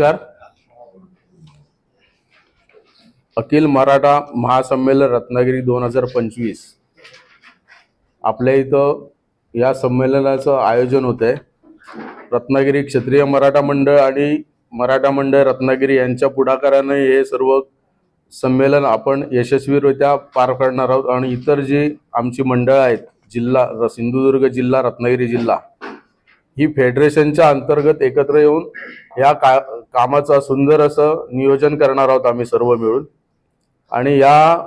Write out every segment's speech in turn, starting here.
नमस्कार. अखिल मराठा महासंमेलन रत्नागिरी दोन हजार पंचवीस. आपल्या इथं या संमेलनाचं आयोजन होत आहे रत्नागिरी क्षत्रिय मराठा मंडळ आणि मराठा मंडळ रत्नागिरी यांच्या पुढाकाराने हे सर्व संमेलन आपण यशस्वीरित्या पार पाडणार आहोत. आणि इतर जी आमची मंडळं आहेत जिल्हा सिंधुदुर्ग जिल्हा रत्नागिरी जिल्हा ही फेडरेशनच्या अंतर्गत एकत्र येऊन या का कामाचं सुंदर असं नियोजन करणार आहोत आम्ही सर्व मिळून. आणि या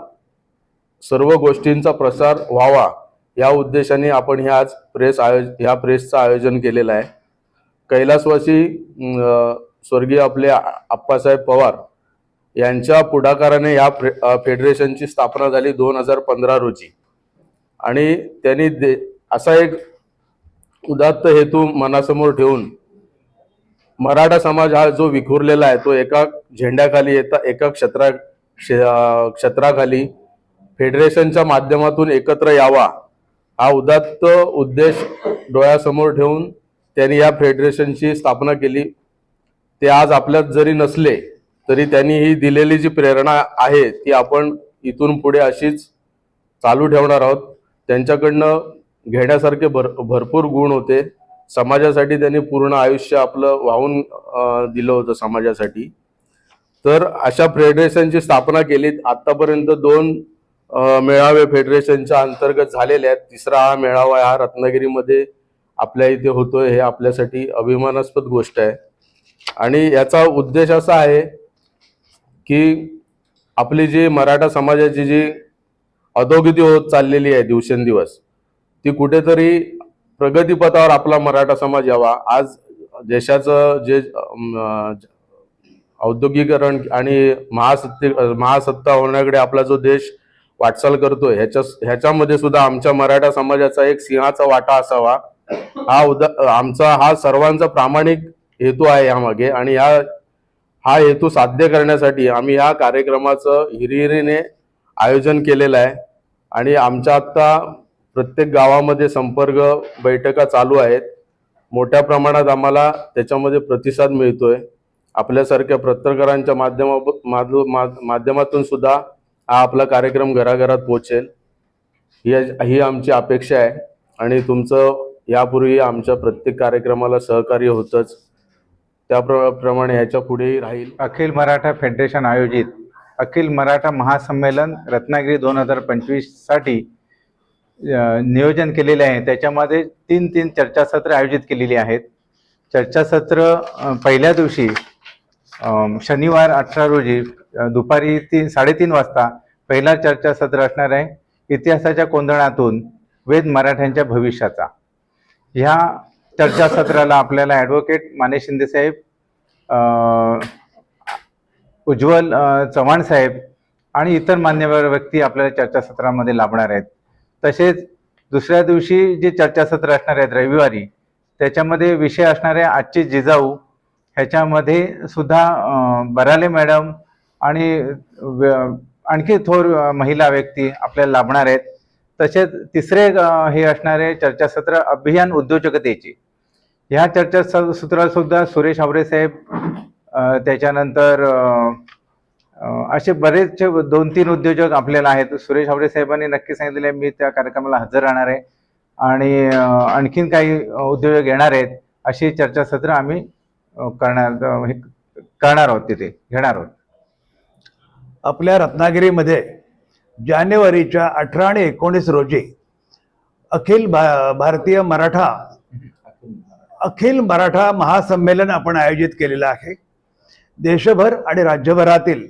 सर्व गोष्टींचा प्रसार व्हावा या उद्देशाने आपण हे आज प्रेस आयोज ह्या प्रेसचं आयोजन केलेलं आहे. कैलासवासी स्वर्गीय आपले आप्पासाहेब पवार यांच्या पुढाकाराने या फे- फेडरेशनची स्थापना झाली दोन हजार पंधरा रोजी. आणि त्यांनी दे असा एक उदात्त हेतू मनासमोर ठेवून मराठा समाज हा जो विखुरलेला आहे तो एका झेंड्याखाली येता एका क्षेत्रा क्षेत्राखाली फेडरेशनच्या माध्यमातून एकत्र यावा हा उदात्त उद्देश डोळ्यासमोर ठेवून त्यांनी या फेडरेशनची स्थापना केली. ते आज आपल्यात जरी नसले तरी त्यांनी ही दिलेली जी प्रेरणा आहे ती आपण इथून पुढे अशीच चालू ठेवणार आहोत. त्यांच्याकडनं घेण्यासारखे भर भरपूर गुण होते. समाजासाठी त्यांनी पूर्ण आयुष्य आपलं वाहून दिलं होतं समाजासाठी. तर अशा फेडरेशनची स्थापना केली आतापर्यंत दोन मेळावे फेडरेशनच्या अंतर्गत झालेले आहेत. तिसरा हा मेळावा हा रत्नागिरीमध्ये आपल्या इथे होतोय. हे आपल्यासाठी अभिमानास्पद गोष्ट आहे. आणि याचा उद्देश असा आहे की आपली जी मराठा समाजाची जी अधोगती होत चाललेली आहे दिवसेंदिवस ती कुठेतरी प्रगतीपथावर आपला मराठा समाज यावा. आज देशाचं जे औद्योगिकरण आणि महासत्ते महासत्ता होण्याकडे आपला जो देश वाटचाल करतोय ह्याच्या ह्याच्यामध्ये सुद्धा आमच्या मराठा समाजाचा एक सिंहाचा वाटा असावा. हा उदा आमचा हा सर्वांचा प्रामाणिक हेतू आहे यामागे आणि या हा हेतू साध्य करण्यासाठी आम्ही या कार्यक्रमाचं हिरिहिरीने आयोजन केलेलं आहे. आणि आमच्या आत्ता प्रत्येक गावामध्ये संपर्क बैठका चालू आहेत. मोठ्या प्रमाणात आम्हाला त्याच्यामध्ये प्रतिसाद मिळतोय. आपल्यासारख्या पत्रकारांच्या माध्यमा माध्य- माध्यमातून सुद्धा हा आपला कार्यक्रम घराघरात पोहोचेल. ही ही आमची अपेक्षा आहे आणि तुमचं यापूर्वी आमच्या प्रत्येक कार्यक्रमाला सहकार्य होतंच. त्याप्रमाणे ह्याच्या पुढेही राहील. अखिल मराठा फेडरेशन आयोजित अखिल मराठा महासंमेलन रत्नागिरी दोन हजार पंचवीससाठी नियोजन केलेले आहे. त्याच्यामध्ये तीन तीन चर्चासत्र आयोजित केलेली आहेत. चर्चासत्र पहिल्या दिवशी शनिवार अठरा रोजी दुपारी तीन साडेतीन वाजता पहिला चर्चासत्र असणार आहे. इतिहासाच्या कोंदणातून वेद मराठ्यांच्या भविष्याचा. ह्या चर्चासत्राला आपल्याला ॲडव्होकेट माने शिंदेसाहेब उज्ज्वल चव्हाण साहेब आणि इतर मान्यवर व्यक्ती आपल्याला चर्चासत्रामध्ये लाभणार आहेत. तसेच दुसऱ्या दिवशी जे चर्चासत्र असणार आहेत रविवारी त्याच्यामध्ये विषय असणारे आजचे जिजाऊ ह्याच्यामध्ये सुद्धा बराले मॅडम आणि आणखी थोर महिला व्यक्ती आपल्याला लाभणार आहेत. तसेच तिसरे हे असणारे चर्चासत्र अभियान उद्योजकतेचे. ह्या चर्चासत्रात सुद्धा सुरेश आवरे साहेब त्याच्यानंतर असे बरेचसे दोन तीन उद्योजक आपल्याला आहेत. सुरेश आवडे साहेबांनी नक्की सांगितलेले आहे, मी त्या कार्यक्रमाला हजर राहणार आहे. आणि आणखीन काही उद्योजक येणार आहेत अशी चर्चासत्र आम्ही करणार हे करणार आहोत तिथे घेणार आहोत. आपल्या रत्नागिरीमध्ये जानेवारीच्या अठरा आणि एकोणीस रोजी अखिल भा भारतीय मराठा अखिल मराठा महासंमेलन आपण आयोजित केलेलं आहे. देशभर आणि राज्यभरातील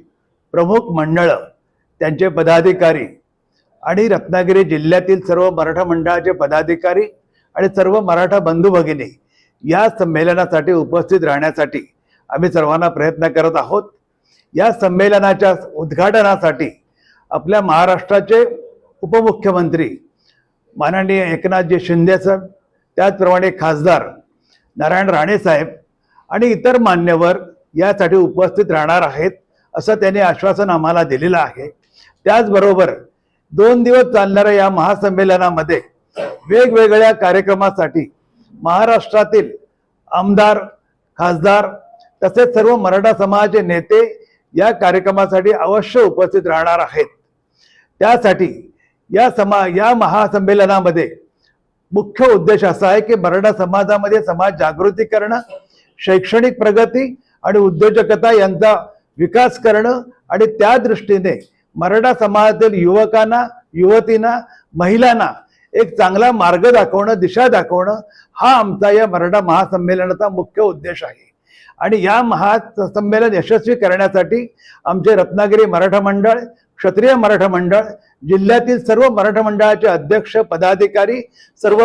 प्रमुख मंडळं त्यांचे पदाधिकारी आणि रत्नागिरी जिल्ह्यातील सर्व मराठा मंडळाचे पदाधिकारी आणि सर्व मराठा बंधू भगिनी या संमेलनासाठी उपस्थित राहण्यासाठी आम्ही सर्वांना प्रयत्न करत आहोत. या संमेलनाच्या उद्घाटनासाठी आपल्या महाराष्ट्राचे उपमुख्यमंत्री माननीय एकनाथजी शिंदे साहेब त्याचप्रमाणे खासदार नारायण राणे साहेब आणि इतर मान्यवर यासाठी उपस्थित राहणार आहेत. असं त्याने आश्वासन आम्हाला दिलेलं आहे. त्याचबरोबर दोन दिवस चालणाऱ्या या महासंमेलनामध्ये वेगवेगळ्या कार्यक्रमासाठी महाराष्ट्रातील आमदार खासदार तसेच सर्व मराठा समाजाचे नेते या कार्यक्रमासाठी अवश्य उपस्थित राहणार आहेत. त्यासाठी या समा या महासंमेलनामध्ये मुख्य उद्देश असा आहे की मराठा समाजामध्ये समाज जागृती करणं शैक्षणिक प्रगती आणि उद्योजकता यांचा विकास करणं आणि त्या दृष्टीने मराठा समाजातील युवकांना युवतींना महिलांना एक चांगला मार्ग दाखवणं दिशा दाखवणं हा आमचा या मराठा महासंमेलनाचा मुख्य उद्देश आहे. आणि या महासंमेलन यशस्वी करण्यासाठी आमचे रत्नागिरी मराठा मंडळ क्षत्रिय मराठा मंडळ जिल्ह्यातील सर्व मराठा मंडळाचे अध्यक्ष पदाधिकारी सर्व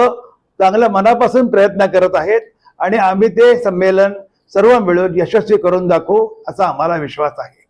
चांगल्या मनापासून प्रयत्न करत आहेत. आणि आम्ही ते संमेलन सर्व मिळून यशस्वी करून दाखवू असा आम्हाला विश्वास आहे.